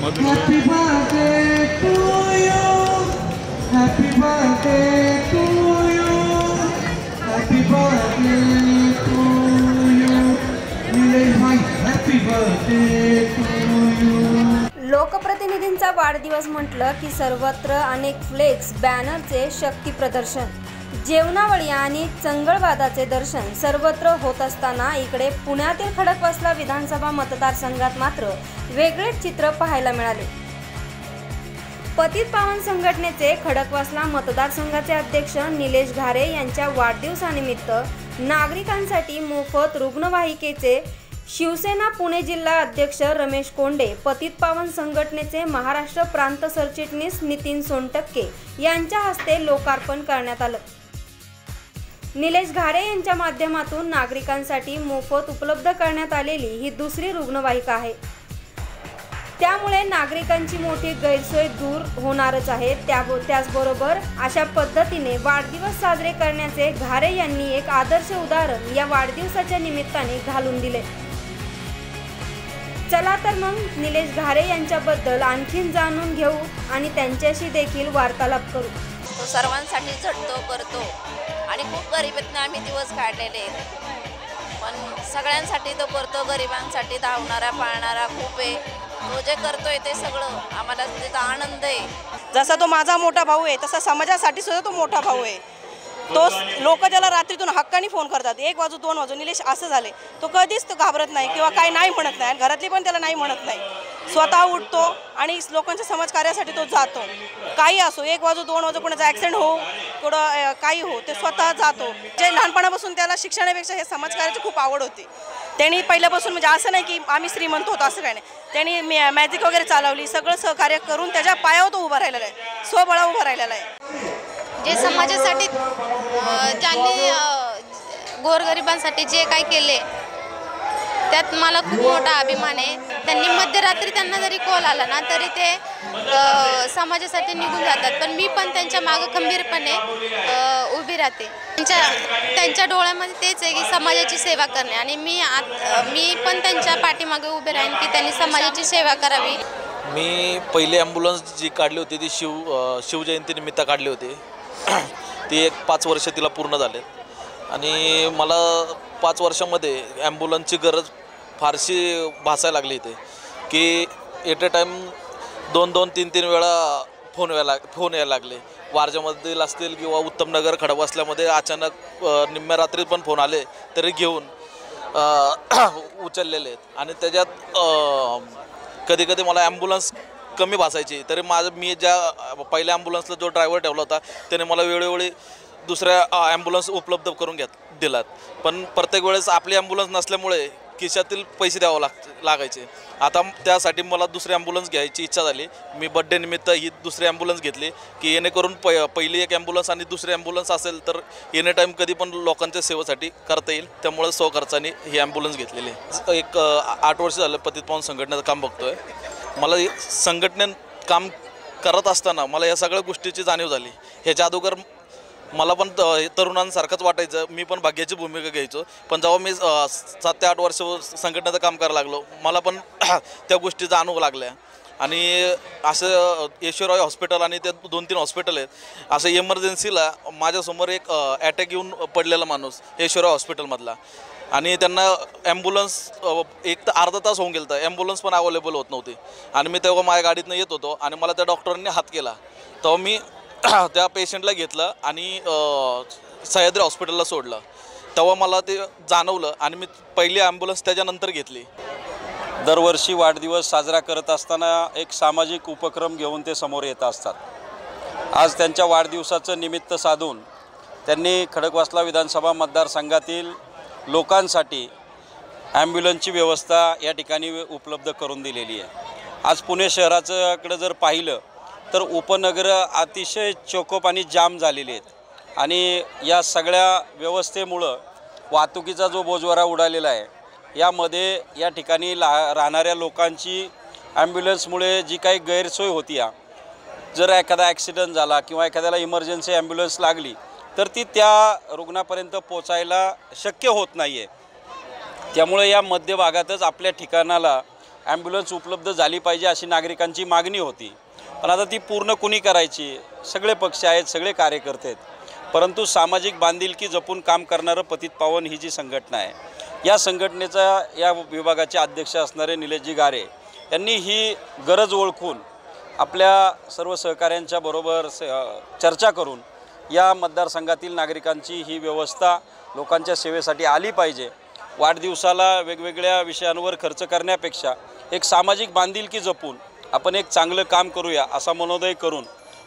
Happy birthday to you. Happy birthday to you. Happy birthday to you. Nilesh भाई happy birthday to you. लोकप्रतिनिधींचा वाढदिवस म्हटलं की सर्वत्र अनेक फ्लेक्स बॅनरचे शक्ती प्रदर्शन जेवणावळी आणि चंगळवादाचे दर्शन सर्वत्र होत असताना इकडे पुण्यातील खडकवासला विधानसभा मतदारसंघात मात्र वेगळेच चित्र पाहायला मिळाले. पतित पावन संघटनेचे खडकवासला मतदारसंघाचे अध्यक्ष निलेश घारे यांच्या वाढदिवसानिमित्त नागरिकांसाठी मोफत रुग्णवाहिकेचे शिवसेना पुणे जिल्हा अध्यक्ष रमेश कोंडे पतित पावन संघटनेचे महाराष्ट्र प्रांत सरचिटणीस नितीन सोनटक्के यांच्या हस्ते लोकार्पण करण्यात आलं. निलेश घारे यांच्या माध्यमातून नागरिकांसाठी मोफत उपलब्ध करण्यात आलेली ही दुसरी रुग्णवाहिका आहे. त्यामुळे नागरिकांची मोठी गैरसोय दूर होणारच आहे. त्या त्याचबरोबर अशा पद्धतीने वाढदिवस साजरे करण्याचे घारे यांनी एक आदर्श उदाहरण या वाढदिवसाच्या निमित्ताने घालून दिले. चला तर मग निलेश घारे यांच्याबद्दल आणखीन जाणून घेऊ आणि त्यांच्याशी देखील वार्तालाप करू. तो सर्वांसाठी झटतो करतो. गरिबीतनं आम्ही दिवस काढलेले आहेत. पण सगळ्यांसाठी तो करतो गरिबांसाठी धावणारा पाळणारा खूप आहे. तो जे करतोय ते सगळं आम्हाला त्याचा आनंद आहे. जसा तो माझा मोठा भाऊ आहे तसा समाजासाठी सुद्धा तो मोठा भाऊ आहे. तो लोक त्याला रात्रीतून हक्काने फोन करतात एक वाजू दोन वाजू निलेश असं झाले तो कधीच तो घाबरत नाही किंवा काही नाही म्हणत नाही घरातली पण त्याला नाही म्हणत नाही. स्वतः उठतो आणि लोकांच्या समाजकार्यासाठी तो जातो. काही असो एक वाजू दोन वाजू कोणाचा ॲक्सिडेंट हो थोडं काही हो ते स्वतः जातो. जे लहानपणापासून त्याला शिक्षणापेक्षा हे समाजकार्याची खूप आवड होती. त्यांनी पहिल्यापासून म्हणजे असं नाही की आम्ही श्रीमंत होतो असं काही नाही. त्यांनी मॅ मॅजिक वगैरे चालवली सगळं सहकार्य करून त्याच्या पायावर तो उभा राहिलेला आहे. स्वबळा उभा राहिलेला आहे. जे समाजासाठी त्यांनी ज्यांनी गोरगरिबांसाठी जे काही केले त्यात मला खूप मोठा अभिमान आहे. त्यांनी मध्यरात्री त्यांना जरी कॉल आला ना तरी ते समाजासाठी निघून जातात. पण मी पण त्यांच्या मागं खंबीरपणे उभी राहते. त्यांच्या त्यांच्या डोळ्यामध्ये तेच आहे की समाजाची सेवा करणे. आणि मी आत मी पण त्यांच्या पाठीमागे उभे राहीन की त्यांनी समाजाची सेवा करावी. मी पहिली ॲम्ब्युलन्स जी काढली होती ती शिव शिवजयंतीनिमित्त काढली होती. ती एक पाच वर्ष तिला पूर्ण झाले आणि मला पाच वर्षामध्ये ॲम्ब्युलन्सची गरज फारशी भासायला लागली इथे. की एट अ टाईम दोन दोन तीन तीन वेळा फोन व्हायला फोन यायला लागले. वारजामधील असतील किंवा उत्तमनगर असल्यामध्ये अचानक निम्म्या रात्री पण फोन आले तरी घेऊन उचललेले आहेत. आणि त्याच्यात कधी कधी मला ॲम्ब्युलन्स कमी भासायची. तरी माझं मी ज्या पहिल्या ॲम्ब्युलन्सला जो ड्रायव्हर ठेवला होता त्याने मला वेळोवेळी दुसऱ्या ॲम्ब्युलन्स उपलब्ध करून घेत दिलात. पण प्रत्येक वेळेस आपली ॲम्ब्युलन्स नसल्यामुळे खिशातील पैसे द्यावं लाग लागायचे. आता त्यासाठी मला दुसरी ॲम्ब्युलन्स घ्यायची इच्छा झाली. मी बड्डे निमित्त ही दुसरी ॲम्ब्युलन्स घेतली की येणेकरून प पहिली एक ॲम्ब्युलन्स आणि दुसरी ॲम्ब्युलन्स असेल तर एनी टाईम कधी पण लोकांच्या सेवेसाठी करता येईल. त्यामुळे स्वखर्चाने ही ॲम्ब्युलन्स घेतलेली आहे. एक आठ वर्ष झालं पतित पाहून संघटनेचं काम बघतोय. मला संघटनेत काम करत असताना मला या सगळ्या गोष्टीची जाणीव झाली. ह्याच्या अगोदर मला पण तरुणांसारखंच वाटायचं. मी पण भाग्याची भूमिका घ्यायचो. पण जेव्हा मी सात ते आठ वर्ष संघटनेचं काम करायला लागलो मला पण त्या गोष्टीचा अनुभव लागल्या आणि असं येशोराव हॉस्पिटल आणि ते दोन तीन हॉस्पिटल आहेत असं इमर्जन्सीला माझ्यासमोर एक अटॅक येऊन पडलेला माणूस येशोराव हॉस्पिटलमधला. आणि त्यांना ॲम्ब्युलन्स एक तर अर्धा तास होऊन गेलं तर ॲम्ब्युलन्स पण अवेलेबल होत नव्हती. आणि मी तेव्हा माझ्या गाडीतनं येत होतो आणि मला त्या डॉक्टरांनी हात केला. तेव्हा मी त्या पेशंटला घेतलं आणि सह्याद्री हॉस्पिटलला सोडलं. तेव्हा मला ते जाणवलं आणि मी पहिली ॲम्ब्युलन्स त्याच्यानंतर घेतली. दरवर्षी वाढदिवस साजरा करत असताना एक सामाजिक उपक्रम घेऊन ते समोर येत असतात. आज त्यांच्या वाढदिवसाचं निमित्त साधून त्यांनी खडकवासला विधानसभा मतदारसंघातील लोकांसाठी ॲम्ब्युलन्सची व्यवस्था या ठिकाणी उपलब्ध करून दिलेली आहे. आज पुणे शहराच्याकडं जर पाहिलं तर उपनगरं अतिशय चोकोप आणि जाम झालेली आहेत. आणि या सगळ्या व्यवस्थेमुळं वाहतुकीचा जो बोजवारा उडालेला आहे यामध्ये या ठिकाणी ला राहणाऱ्या लोकांची ॲम्ब्युलन्समुळे जी काही गैरसोय होती या जर एखादा ॲक्सिडंट झाला किंवा एखाद्याला इमर्जन्सी ॲम्ब्युलन्स लागली तर ती त्या रुग्णापर्यंत पोचायला शक्य होत नाही आहे त्यामुळे या मध्यभागातच आपल्या ठिकाणाला ॲम्ब्युलन्स उपलब्ध झाली पाहिजे अशी नागरिकांची मागणी होती. पण आता ती पूर्ण कुणी करायची? सगळे पक्ष आहेत सगळे कार्यकर्ते आहेत. परंतु सामाजिक बांधिलकी जपून काम करणारं पतित पावन ही जी संघटना आहे या संघटनेचा या विभागाचे अध्यक्ष असणारे निलेशजी गारे यांनी ही गरज ओळखून आपल्या सर्व सहकाऱ्यांच्या बरोबर स चर्चा करून या मतदारसंघातील नागरिकांची ही व्यवस्था लोकांच्या सेवेसाठी आली पाहिजे. वाढदिवसाला वेगवेगळ्या विषयांवर खर्च करण्यापेक्षा एक सामाजिक बांधिलकी जपून आपण एक चांगलं काम करूया असा मनोदय करून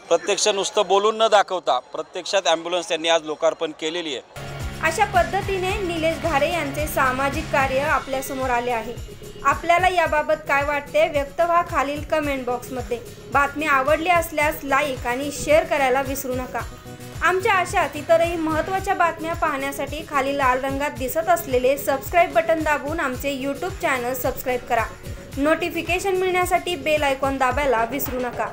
प्रत्यक्ष नुसतं बोलून न दाखवता प्रत्यक्षात ॲम्ब्युलन्स त्यांनी आज लोकार्पण केलेली आहे. अशा पद्धतीने निलेश घारे यांचे सामाजिक कार्य आपल्यासमोर आले आहे. आपल्याला याबाबत काय वाटते व्यक्त व्हा खालील कमेंट बॉक्समध्ये बातमी आवडली असल्यास लाईक आणि शेअर करायला विसरू नका. आमच्या अशाच इतरही महत्त्वाच्या बातम्या पाहण्यासाठी खाली लाल रंगात दिसत असलेले सबस्क्राईब बटन दाबून आमचे यूट्यूब चॅनल सबस्क्राईब करा. नोटिफिकेशन मिळण्यासाठी बेल आयकॉन दाबायला विसरू नका.